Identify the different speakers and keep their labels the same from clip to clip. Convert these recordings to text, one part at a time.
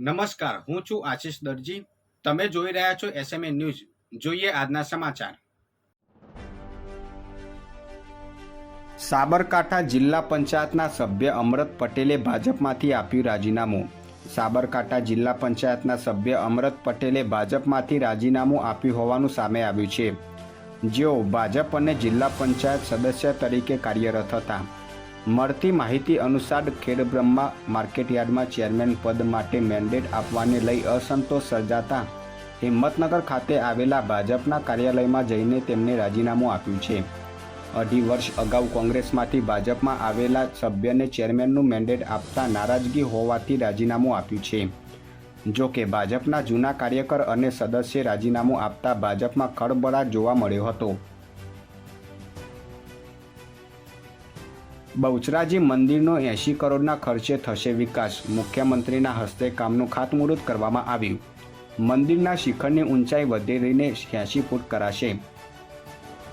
Speaker 1: નમસ્કાર, હું છું આશિષ દરજી. તમે જોઈ રહ્યા છો એસએમએ ન્યૂઝ જોઈએ આજના સમાચાર. સાબરકાંઠા જિલ્લા પંચાયતના સભ્ય અમરત પટેલે ભાજપમાંથી આપ્યું રાજીનામું. સાબરકાંઠા જિલ્લા પંચાયતના સભ્ય અમરત પટેલે ભાજપમાંથી રાજીનામું આપ્યું હોવાનું સામે આવ્યું છે. જેઓ ભાજપ અને જિલ્લા પંચાયત સદસ્ય તરીકે કાર્યરત હતા. મળતી માહિતી અનુસાર ખેડબ્રહ્મા માર્કેટયાર્ડમાં ચેરમેન પદ માટે મેન્ડેટ આપવાને લઈ અસંતોષ સર્જાતા હિંમતનગર ખાતે આવેલા ભાજપના કાર્યાલયમાં જઈને તેમને રાજીનામું આપ્યું છે. અઢી વર્ષ અગાઉ કોંગ્રેસમાંથી ભાજપમાં આવેલા સભ્યને ચેરમેનનું મેન્ડેટ આપતા નારાજગી હોવાથી રાજીનામું આપ્યું છે. જો કે ભાજપના જૂના કાર્યકર અને સદસ્ય રાજીનામું આપતા ભાજપમાં ખળબળાટ જોવા મળ્યો હતો. બહુચરાજી મંદિરનો એંશી કરોડના ખર્ચે થશે વિકાસ. મુખ્યમંત્રીના હસ્તે કામનું ખાતમુહૂર્ત કરવામાં આવ્યું. મંદિરના શિખરની ઊંચાઈ વધીને એંશી ફૂટ કરાશે.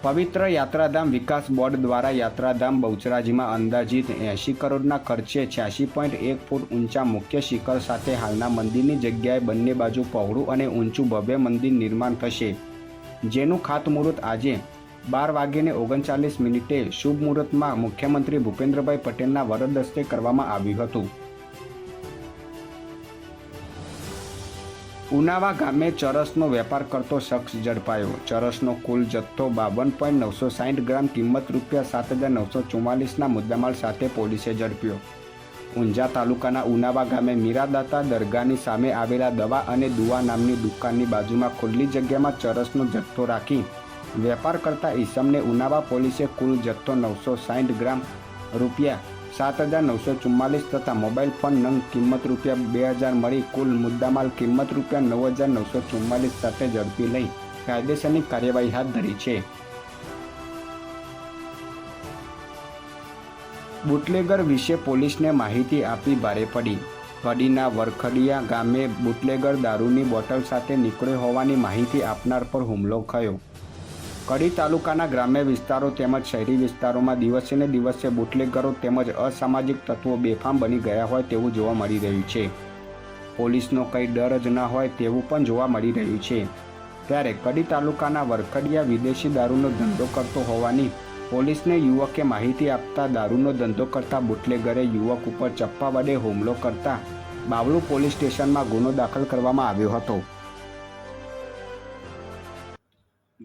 Speaker 1: પવિત્ર યાત્રાધામ વિકાસ બોર્ડ દ્વારા યાત્રાધામ બહુચરાજીમાં અંદાજિત એંશી કરોડના ખર્ચે છ્યાસી પોઈન્ટ એક ફૂટ ઊંચા મુખ્ય શિખર સાથે હાલના મંદિરની જગ્યાએ બંને બાજુ પહોળું અને ઊંચું ભવ્ય મંદિર નિર્માણ થશે. જેનું ખાતમુહૂર્ત આજે બાર વાગ્યે ઓગણચાલીસ મિનિટે શુભ મુહૂર્તમાં મુખ્યમંત્રી ભૂપેન્દ્રભાઈ પટેલના વરદ હસ્તે કરવામાં આવ્યું હતું. ઉનાવા ગામે ચરસનો વેપાર કરતો શખ્સ ઝડપાયો. ચરસનો કુલ જથ્થો બાવન પોઈન્ટ નવસો સાઠ ગ્રામ કિંમત રૂપિયા સાત હજાર નવસો ચુમ્માલીસના મુદ્દામાલ સાથે પોલીસે ઝડપ્યો. ઊંઝા તાલુકાના ઉનાવા ગામે મીરાદાતા દરગાહની સામે આવેલા દવા અને દુવા નામની દુકાનની બાજુમાં ખુલ્લી જગ્યામાં ચરસનો જથ્થો રાખી વેપાર કરતા ઈસમને ઉનાવા પોલીસે કુલ જથ્થો નવસો સાઠ ગ્રામ રૂપિયા સાત હજાર નવસો ચુમ્માલીસ તથા મોબાઈલ ફોન નંગ કિંમત રૂપિયા બે હજાર મળી કુલ મુદ્દામાલ કિંમત રૂપિયા નવ હજાર નવસો ચુમ્માલીસ સાથે ઝડપી લઈ કાયદેસરની કાર્યવાહી હાથ ધરી છે. બુટલેગર વિશે પોલીસને માહિતી આપી ભારે પડી. કડીના વરખડિયા ગામે બુટલેગર દારૂની બોટલ સાથે નીકળ્યો હોવાની માહિતી આપનાર પર હુમલો થયો. કડી તાલુકાના ગ્રામ્ય વિસ્તારો તેમજ શહેરી વિસ્તારોમાં દિવસે ને દિવસે બુટલેગરો તેમજ અસામાજિક તત્વો બેફામ બની ગયા હોય તેવું જોવા મળી રહ્યું છે. પોલીસનો કંઈ ડર જ ન હોય તેવું પણ જોવા મળી રહ્યું છે. ત્યારે કડી તાલુકાના વરખડિયા વિદેશી દારૂનો ધંધો કરતો હોવાની પોલીસને યુવકે માહિતી આપતા દારૂનો ધંધો કરતા બુટલેગરે યુવક ઉપર ચપ્પા વડે હુમલો કરતા બાવળુ પોલીસ સ્ટેશનમાં ગુનો દાખલ કરવામાં આવ્યો હતો.